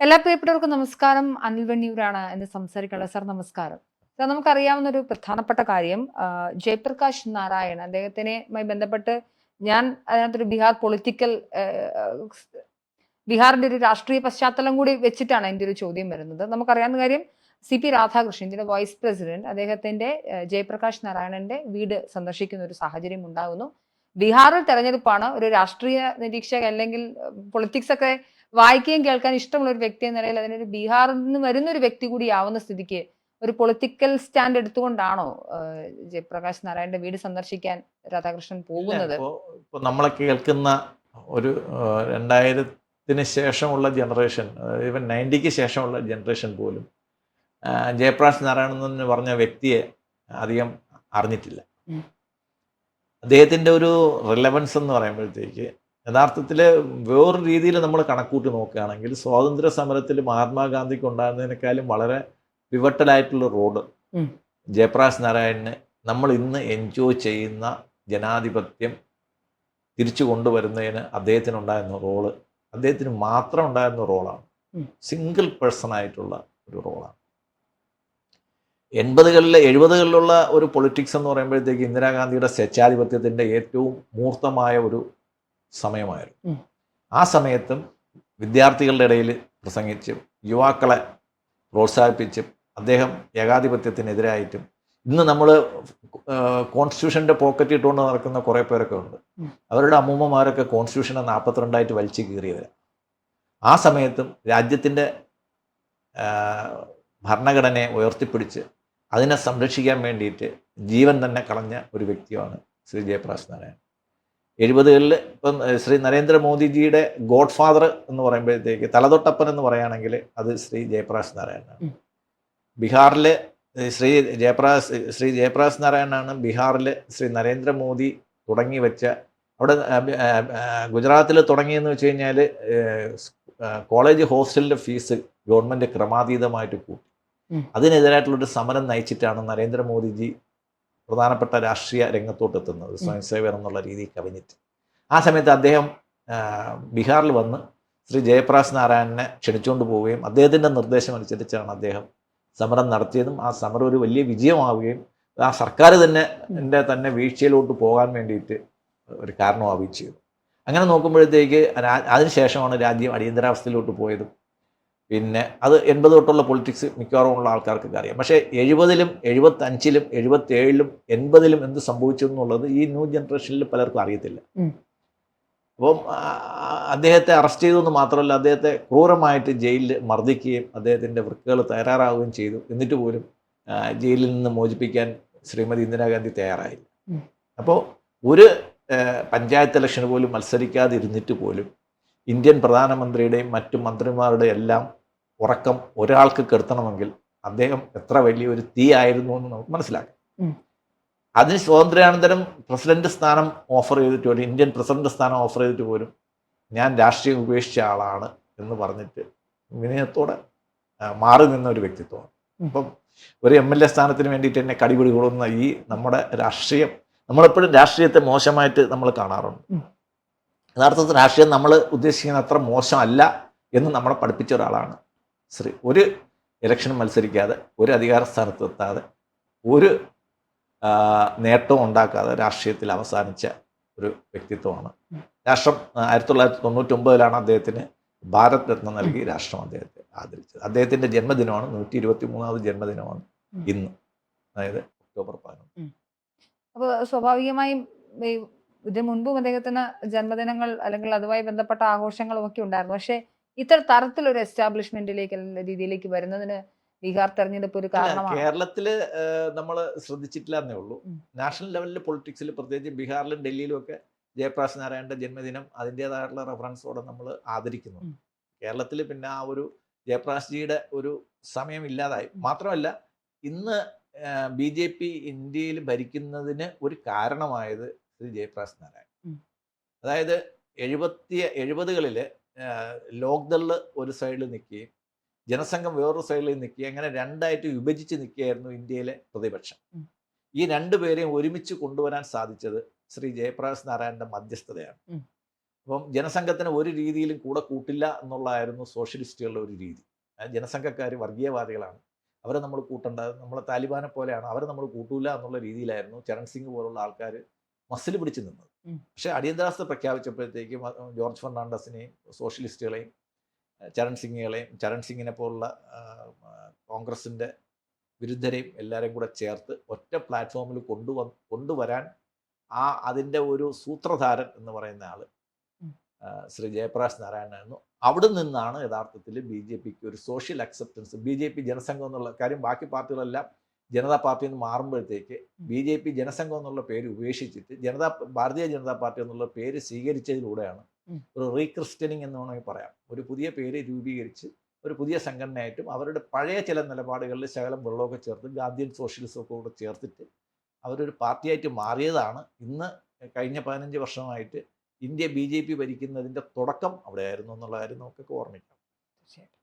എല്ലാ പ്രിയപ്പെട്ടവർക്കും നമസ്കാരം. അനിൽ വെണ്ണിയൂരാണ് എന്ന് സംസാരിക്കുന്നത് സാർ നമസ്കാരം. സാർ നമുക്കറിയാവുന്ന ഒരു പ്രധാനപ്പെട്ട കാര്യം ജയപ്രകാശ് നാരായൺ അദ്ദേഹത്തിനെയുമായി ബന്ധപ്പെട്ട് ഞാൻ അതിനകത്തൊരു ബീഹാർ പൊളിറ്റിക്കൽ ബീഹാറിന്റെ ഒരു രാഷ്ട്രീയ പശ്ചാത്തലം കൂടി വെച്ചിട്ടാണ് എന്റെ ഒരു ചോദ്യം വരുന്നത്. നമുക്കറിയാവുന്ന കാര്യം സി പി രാധാകൃഷ്ണൻ ഇന്ത്യയുടെ വൈസ് പ്രസിഡന്റ് അദ്ദേഹത്തിന്റെ ജയപ്രകാശ് നാരായണന്റെ വീട് സന്ദർശിക്കുന്ന ഒരു സാഹചര്യം ഉണ്ടാകുന്നു. ബീഹാറിൽ തെരഞ്ഞെടുപ്പാണ് ഒരു രാഷ്ട്രീയ നിരീക്ഷക അല്ലെങ്കിൽ പൊളിറ്റിക്സ് ഒക്കെ വായിക്കുകയും കേൾക്കാൻ ഇഷ്ടമുള്ള ഒരു വ്യക്തി എന്ന നിലയിൽ അതിനൊരു ബീഹാറിൽ നിന്ന് വരുന്ന ഒരു വ്യക്തി കൂടി ആവുന്ന സ്ഥിതിക്ക് ഒരു പൊളിറ്റിക്കൽ സ്റ്റാൻഡ് എടുത്തുകൊണ്ടാണോ ജയപ്രകാശ് നാരായണന്റെ വീട് സന്ദർശിക്കാൻ രാധാകൃഷ്ണൻ പോകുന്നത് ഇപ്പോൾ നമ്മളൊക്കെ നമ്മളെ കേൾക്കുന്ന ഒരു രണ്ടായിരത്തിന് ശേഷമുള്ള ജനറേഷൻ ഈവൻ നയന്റിക്ക് ശേഷമുള്ള ജനറേഷൻ പോലും ജയപ്രകാശ് നാരായണൻ എന്ന് പറഞ്ഞ വ്യക്തിയെ അധികം അറിഞ്ഞിട്ടില്ല. അദ്ദേഹത്തിന്റെ ഒരു റിലവൻസ് എന്ന് പറയുമ്പോഴത്തേക്ക് യഥാർത്ഥത്തിൽ വേറൊരു രീതിയിൽ നമ്മൾ കണക്കൂട്ടി നോക്കുകയാണെങ്കിൽ സ്വാതന്ത്ര്യ സമരത്തിൽ മഹാത്മാഗാന്ധിക്ക് ഉണ്ടായിരുന്നതിനേക്കാളും വളരെ പിവട്ടലായിട്ടുള്ള റോഡ്. ജയപ്രകാശ് നാരായണന് നമ്മൾ ഇന്ന് എൻജോയ് ചെയ്യുന്ന ജനാധിപത്യം തിരിച്ചു കൊണ്ടുവരുന്നതിന് അദ്ദേഹത്തിന് ഉണ്ടായിരുന്ന റോൾ അദ്ദേഹത്തിന് മാത്രം ഉണ്ടായിരുന്ന റോളാണ്. സിംഗിൾ പേഴ്സൺ ആയിട്ടുള്ള ഒരു റോളാണ് എൺപതുകളിലെ എഴുപതുകളിലുള്ള ഒരു പൊളിറ്റിക്സ് എന്ന് പറയുമ്പോഴത്തേക്ക് ഇന്ദിരാഗാന്ധിയുടെ സ്വച്ഛാധിപത്യത്തിന്റെ ഏറ്റവും മൂർത്തമായ ഒരു സമയമായിരുന്നു. ആ സമയത്തും വിദ്യാർത്ഥികളുടെ ഇടയിൽ പ്രസംഗിച്ചും യുവാക്കളെ പ്രോത്സാഹിപ്പിച്ചും അദ്ദേഹം ഏകാധിപത്യത്തിനെതിരായിട്ടും ഇന്ന് നമ്മൾ കോൺസ്റ്റിറ്റ്യൂഷന്റെ പോക്കറ്റ് ഇട്ടുകൊണ്ട് നടക്കുന്ന കുറേ പേരൊക്കെ ഉണ്ട്. അവരുടെ അമ്മൂമ്മമാരൊക്കെ കോൺസ്റ്റിറ്റ്യൂഷനെ നാൽപ്പത്തിരണ്ടായിട്ട് വലിച്ചു കീറിയവരാണ് ആ സമയത്തും രാജ്യത്തിന്റെ ഭരണഘടനയെ ഉയർത്തിപ്പിടിച്ച് അതിനെ സംരക്ഷിക്കാൻ വേണ്ടിയിട്ട് ജീവൻ തന്നെ കളഞ്ഞ ഒരു വ്യക്തിയാണ് ശ്രീ ജയപ്രകാശ് നാരായണൻ. എഴുപതുകളിൽ ഇപ്പം ശ്രീ നരേന്ദ്രമോദിജിയുടെ ഗോഡ് ഫാദർ എന്ന് പറയുമ്പോഴത്തേക്ക് തലതൊട്ടപ്പൻ എന്ന് പറയുകയാണെങ്കിൽ അത് ശ്രീ ജയപ്രകാശ് നാരായണനാണ് ഉം. ബീഹാറിൽ ശ്രീ ജയപ്രകാശ് ശ്രീ ജയപ്രകാശ് നാരായണനാണ് ബീഹാറിൽ ശ്രീ നരേന്ദ്രമോദി തുടങ്ങി വെച്ച അവിടെ ഗുജറാത്തിൽ തുടങ്ങിയെന്ന് വെച്ച് കഴിഞ്ഞാൽ കോളേജ് ഹോസ്റ്റലിന്റെ ഫീസ് ഗവൺമെന്റ് ക്രമാതീതമായിട്ട് കൂട്ടി. അതിനെതിരായിട്ടുള്ളൊരു സമരം നയിച്ചിട്ടാണ് നരേന്ദ്രമോദിജി പ്രധാനപ്പെട്ട രാഷ്ട്രീയ രംഗത്തോട്ട് എത്തുന്നത് സ്വയം സേവകർ എന്നുള്ള രീതിയിൽ കവിഞ്ഞിട്ട്. ആ സമയത്ത് അദ്ദേഹം ബീഹാറിൽ വന്ന് ശ്രീ ജയപ്രകാശ് നാരായണനെ ക്ഷണിച്ചുകൊണ്ട് പോവുകയും അദ്ദേഹത്തിന്റെ നിർദ്ദേശം അനുസരിച്ചാണ് അദ്ദേഹം സമരം നടത്തിയതും ആ സമരം ഒരു വലിയ വിജയമാവുകയും ആ സർക്കാർ തന്നെ എന്റെ തന്നെ വീഴ്ചയിലോട്ട് പോകാൻ വേണ്ടിയിട്ട് ഒരു കാരണമാവുകയും ചെയ്തു. അങ്ങനെ നോക്കുമ്പോഴത്തേക്ക് അതിനുശേഷമാണ് രാജ്യം അടിയന്തരാവസ്ഥയിലോട്ട് പോയതും പിന്നെ അത് എൺപത് തൊട്ടുള്ള പൊളിറ്റിക്സ് മിക്കവാറും ഉള്ള ആൾക്കാർക്കൊക്കെ അറിയാം. പക്ഷേ എഴുപതിലും എഴുപത്തഞ്ചിലും എഴുപത്തേഴിലും എൺപതിലും എന്ത് സംഭവിച്ചു എന്നുള്ളത് ഈ ന്യൂ ജനറേഷനിൽ പലർക്കും അറിയത്തില്ല. അപ്പം അദ്ദേഹത്തെ അറസ്റ്റ് ചെയ്തു എന്ന് മാത്രമല്ല അദ്ദേഹത്തെ ക്രൂരമായിട്ട് ജയിലിൽ മർദ്ദിക്കുകയും അദ്ദേഹത്തിന്റെ വൃക്കുകൾ തയ്യാറാവുകയും ചെയ്തു. എന്നിട്ട് പോലും ജയിലിൽ നിന്ന് മോചിപ്പിക്കാൻ ശ്രീമതി ഇന്ദിരാഗാന്ധി തയ്യാറായില്ല. അപ്പോൾ ഒരു പഞ്ചായത്ത് ഇലക്ഷന് പോലും മത്സരിക്കാതിരുന്നിട്ട് പോലും ഇന്ത്യൻ പ്രധാനമന്ത്രിയുടെയും മറ്റു മന്ത്രിമാരുടെയും എല്ലാം ഉറക്കം ഒരാൾക്ക് കെടുത്തണമെങ്കിൽ അദ്ദേഹം എത്ര വലിയൊരു തീ ആയിരുന്നു എന്ന് നമുക്ക് മനസ്സിലാക്കാം. അതിന് സ്വാതന്ത്ര്യാനന്തരം പ്രസിഡന്റ് സ്ഥാനം ഓഫർ ചെയ്തിട്ട് പോലും ഇന്ത്യൻ പ്രസിഡന്റ് സ്ഥാനം ഓഫർ ചെയ്തിട്ട് പോലും ഞാൻ രാഷ്ട്രീയം ഉപേക്ഷിച്ച ആളാണ് എന്ന് പറഞ്ഞിട്ട് വിനയത്തോടെ മാറി നിന്ന ഒരു വ്യക്തിത്വമാണ് ഇപ്പം അപ്പം ഒരു എം എൽ എ സ്ഥാനത്തിന് വേണ്ടിയിട്ട് എന്നെ കടിപിടി കൊടുക്കുന്ന ഈ നമ്മുടെ രാഷ്ട്രീയം നമ്മളെപ്പോഴും രാഷ്ട്രീയത്തെ മോശമായിട്ട് നമ്മൾ കാണാറുണ്ട്. യഥാർത്ഥത്തിൽ രാഷ്ട്രീയം നമ്മൾ ഉദ്ദേശിക്കുന്ന അത്ര മോശമല്ല എന്ന് നമ്മളെ പഠിപ്പിച്ച ഒരാളാണ് ശ്രീ ഒരു ഇലക്ഷൻ മത്സരിക്കാതെ ഒരു അധികാര സ്ഥാനത്ത് എത്താതെ ഒരു നേട്ടവും ഉണ്ടാക്കാതെ രാഷ്ട്രീയത്തിൽ അവസാനിച്ച ഒരു വ്യക്തിത്വമാണ്. രാഷ്ട്രം ആയിരത്തി തൊള്ളായിരത്തി തൊണ്ണൂറ്റൊമ്പതിലാണ് അദ്ദേഹത്തിന് ഭാരത് രത്ന നൽകി രാഷ്ട്രം അദ്ദേഹത്തെ ആദരിച്ചത്. അദ്ദേഹത്തിന്റെ ജന്മദിനമാണ് നൂറ്റി ഇരുപത്തി മൂന്നാമത് ജന്മദിനമാണ്. ഇന്ന്. അതായത് ഒക്ടോബർ പതിനൊന്ന്. അപ്പോൾ സ്വാഭാവികമായും ഇതിനു മുൻപും അദ്ദേഹത്തിന് ജന്മദിനങ്ങൾ അല്ലെങ്കിൽ അതുമായി ബന്ധപ്പെട്ട ആഘോഷങ്ങളും ഒക്കെ ഉണ്ടായിരുന്നു. പക്ഷെ ഇത്ര തരത്തിലൊരു എസ്റ്റാബ്ലിഷ്മെന്റിലേക്ക് അല്ലെങ്കിൽ രീതിയിലേക്ക് വരുന്നതിന് ബീഹാർ തെരഞ്ഞെടുപ്പ് ഒരു കാരണമാണ്. കേരളത്തിൽ നമ്മൾ ശ്രദ്ധിച്ചിട്ടില്ല എന്നേ ഉള്ളൂ. നാഷണൽ ലെവലിൽ പൊളിറ്റിക്സിൽ പ്രത്യേകിച്ച് ബീഹാറിലും ഡൽഹിയിലും ഒക്കെ ജയപ്രകാശ് നാരായണന്റെ ജന്മദിനം അതിന്റെതായിട്ടുള്ള റെഫറൻസോടെ നമ്മൾ ആദരിക്കുന്നു കേരളത്തിൽ പിന്നെ ആ ഒരു ജയപ്രകാശ്ജിയുടെ ഒരു സമയം ഇല്ലാതായി. മാത്രമല്ല ഇന്ന് ബി ജെ പി ഇന്ത്യയിൽ ഭരിക്കുന്നതിന് ഒരു കാരണമായത് ശ്രീ ജയപ്രകാശ് നാരായൺ. ഉം. അതായത് എഴുപത്തി എഴുപതുകളിൽ ലോക്ദൾ ഒരു സൈഡിൽ നിൽക്കുകയും ജനസംഘം വേറൊരു സൈഡിൽ നിൽക്കുകയും അങ്ങനെ രണ്ടായിട്ട് വിഭജിച്ച് നിൽക്കുകയായിരുന്നു ഇന്ത്യയിലെ പ്രതിപക്ഷം. ഈ രണ്ടുപേരെയും ഒരുമിച്ച് കൊണ്ടുവരാൻ സാധിച്ചത് ശ്രീ ജയപ്രകാശ് നാരായണന്റെ മധ്യസ്ഥതയാണ്. അപ്പം ജനസംഘത്തിന് ഒരു രീതിയിലും കൂടെ കൂട്ടില്ല എന്നുള്ളതായിരുന്നു സോഷ്യലിസ്റ്റുകളുടെ ഒരു രീതി. ജനസംഘക്കാർ വർഗീയവാദികളാണ്. അവരെ നമ്മൾ കൂട്ടണ്ട നമ്മളെ താലിബാനെ പോലെയാണ് അവരെ നമ്മൾ കൂട്ടൂല എന്നുള്ള രീതിയിലായിരുന്നു ചരൺ സിംഗ് പോലുള്ള ആൾക്കാർ മസിൽ പിടിച്ച് നിന്നത്. പക്ഷേ അടിയന്തരാവസ്ഥ പ്രഖ്യാപിച്ചപ്പോഴത്തേക്കും ജോർജ് ഫെർണാണ്ടസിനെയും സോഷ്യലിസ്റ്റുകളെയും ചരൺ സിംഗുകളെയും ചരൺ സിംഗിനെ പോലുള്ള കോൺഗ്രസിന്റെ വിരുദ്ധരെയും എല്ലാവരെയും കൂടെ ചേർത്ത് ഒറ്റ പ്ലാറ്റ്ഫോമിൽ കൊണ്ടുവ കൊണ്ടുവരാൻ ആ അതിന്റെ ഒരു സൂത്രധാരൻ എന്ന് പറയുന്ന ആൾ ശ്രീ ജയപ്രകാശ് നാരായണനായിരുന്നു അവിടെ നിന്നാണ് യഥാർത്ഥത്തിൽ ബി ജെ പിക്ക് ഒരു social acceptance B J P Janasangham എന്നുള്ള കാര്യം ബാക്കി പാർട്ടികളെല്ലാം ജനതാ പാർട്ടി എന്ന് മാറുമ്പോഴത്തേക്ക് ബി ജെ പി ജനസംഘം എന്നുള്ള പേര് ഉപേക്ഷിച്ചിട്ട് ജനതാ ഭാരതീയ ജനതാ പാർട്ടി എന്നുള്ള പേര് സ്വീകരിച്ചതിലൂടെയാണ്. ഒരു റീക്രിസ്റ്റനിങ് എന്ന് വേണമെങ്കിൽ പറയാം. ഒരു പുതിയ പേര് രൂപീകരിച്ച് ഒരു പുതിയ സംഘടനയായിട്ടും അവരുടെ പഴയ ചില നിലപാടുകളിൽ ശകലം വെള്ളമൊക്കെ ചേർത്ത് ഗാന്ധിയൻ സോഷ്യലിസമൊക്കെ കൂടെ ചേർത്തിട്ട് അവരൊരു പാർട്ടിയായിട്ട് മാറിയതാണ്. ഇന്ന് കഴിഞ്ഞ പതിനഞ്ച് വർഷമായിട്ട് ഇന്ത്യ ബി ജെ പി ഭരിക്കുന്നതിന്റെ തുടക്കം അവിടെയായിരുന്നു എന്നുള്ള കാര്യം നമുക്കൊക്കെ ഓർമ്മിക്കാം. തീർച്ചയായിട്ടും.